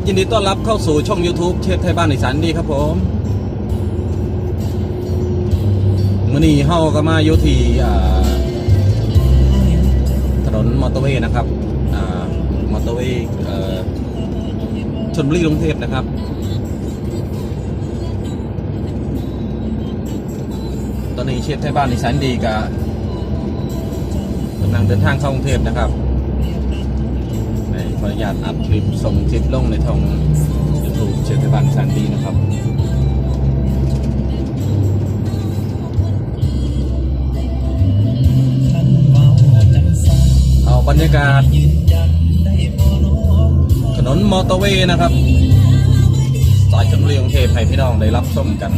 ับยินดีต้อนรับเข้าสู่ช่อง YouTube เชฟไทยบ้านอีสานดีครับผมมื่อนี้เฮาก็มาอยู่ที่ถนนมอเตอร์เวย์นะครับอมอเตอร์เวย์ชนบุรีกรุงเทพนะครับ ตอนนี้เชฟไทยบ้านอีสานดีกับกำลังเดินทางเข้ากรุงเทพนะครับ ขออนุญาตอัพคลิปส่งคลิปลงในทางยูทูบเชฟไทยบ้านอีสานดีนะครับเอาบรรยากาศ ถนนมอเตอร์เวย์นะครับสายชลบุรีกรุงเทพให้พี่น้องได้รับชมกัน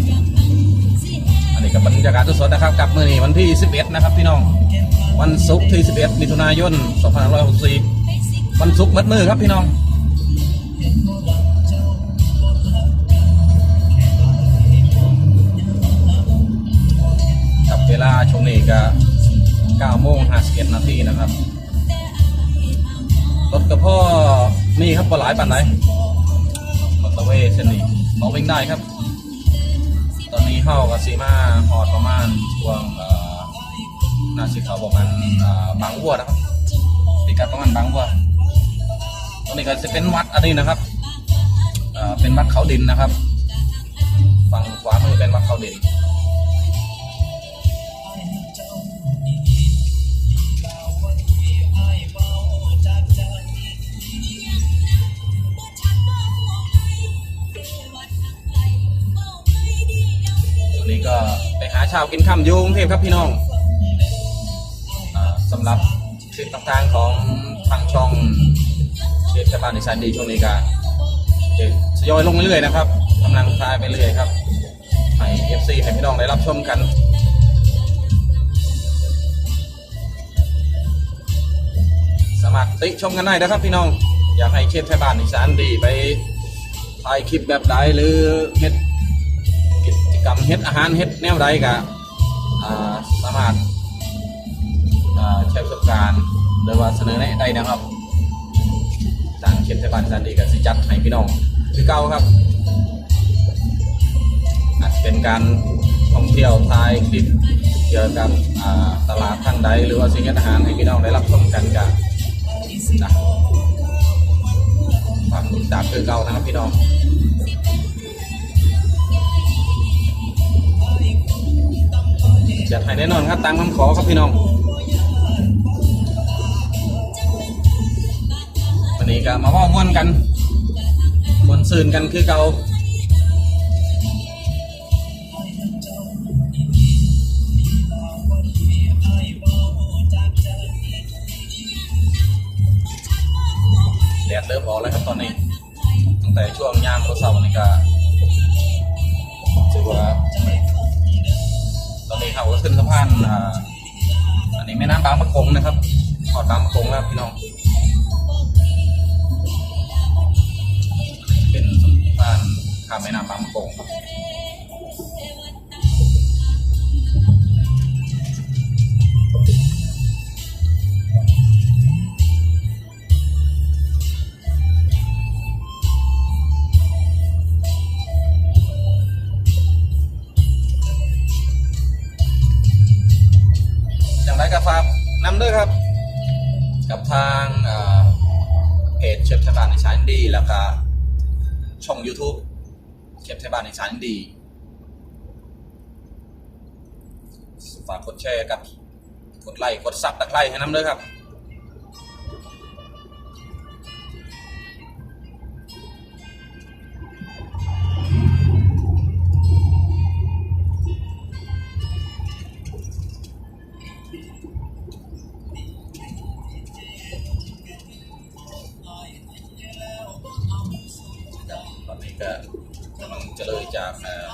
อันนี้กับบรรยากาศสดๆนะครับกับเมื่อนี้วันที่ 11 นะครับพี่น้อง วันศุกร์ที่ 11 มิถุนายน 2564 วันศุกร์มัดมือครับพี่น้องกับเวลาช่วงนี้ก็9โมง51นาทีนะครับรถกระพ่อนี่ครับปลายปันไหนมอเตอร์เวย์เส้นนี้มองวิ่งได้ครับ ตอนนี้เข้ากับซีมาหอดประมาณช่วงเอ่อนาสิเขาบอกมันบางวัวนะครับพิกัดประมาณบางวัว ตรงนี้ก็จะเป็นวัดอันนี้นะครับเอ่อเป็นวัดเขาดินนะครับ ฝั่งขวามือเป็นวัดเขาดินนนี้ก็ไปหาช้ากินค่ำอยู่กรุงเทพครับพี่น้องอสำหรับคลิปต่างๆของทางช่อง เชฟชาวบ้านในชันดีช่วงนี้ก็จะทยอยลงเรื่อยๆนะครับกำลังทายไปเรื่อยครับให้เอฟซีให้พี่น้องได้รับชมกันสามารถติชมกันได้นะครับพี่น้องอยากให้เชฟชาวบ้านในชันดีไปถ่ายคลิปแบบใดหรือเฮ็ดกิจกรรมเฮ็ดอาหารเฮ็ดแนวใดก็อ่าสามารถอ่าใช้ประสบการณ์หรือว่าเสนอแนะได้นะครับ เชฟไทยบ้านสันดีกับสิจัดให้พี่น้องคือเก่าครับอาจเป็นการท่องเที่ยวถ่ายคลิปเกี่ยวกับตลาดทางใดหรือว่าสิ่งอาหารให้พี่น้องได้รับชมกันกันนะฝากติดตามคือเก่านะครับพี่น้องจัดให้แน่นอนครับตามคำขอครับพี่น้อง ก็มาเว่าม่วนกันมวนซืนกันคือเก่าแดดเริ่มออกแล้วครับตอนนี้ตั้งแต่ช่วงยามเราเสาร์นี่ก็ถือว่าตอนนี้เขาก็ขึ้นสะพานอ่าอันนี้แม่น้ำบางปะกงนะครับขอดบางปะกงแล้วพี่น้อง แม่น้ำบางปะกงอย่างไรก็ฝากนำด้วยครับ กับทางเพจเชฟไทยบ้านในชานดีแล้วก็ช่อง YouTube เชฟไทยบ้านในชานดี ฝากกดแชร์กับ กดไลค์กดซับตะไคร้ให้น้ำด้วยครับตอนนี้ก็ กำลังจะเลยจากเอ่อ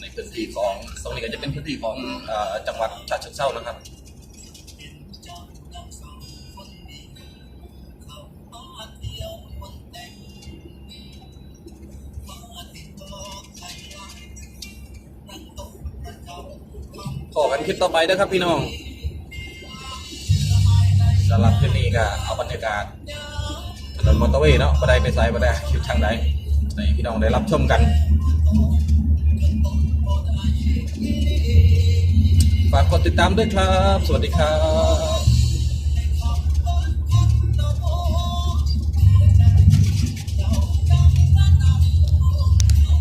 ในพื้นที่ของตรงนี้ก็จะเป็นพื้นที่ของเอ่อจังหวัดฉะเชิงเทรานะครับขอกันคลิปต่อไปนะครับพี่น้องสำหรับคลิปนี้ก็เอาบรรยากาศถนนมอเตอร์เวย์เนาะบ่ได้ไปไซบ่ได้อยู่ทางใด ในพี่น้องได้รับชมกัน ฝากกดติดตามด้วยครับ สวัสดีครับ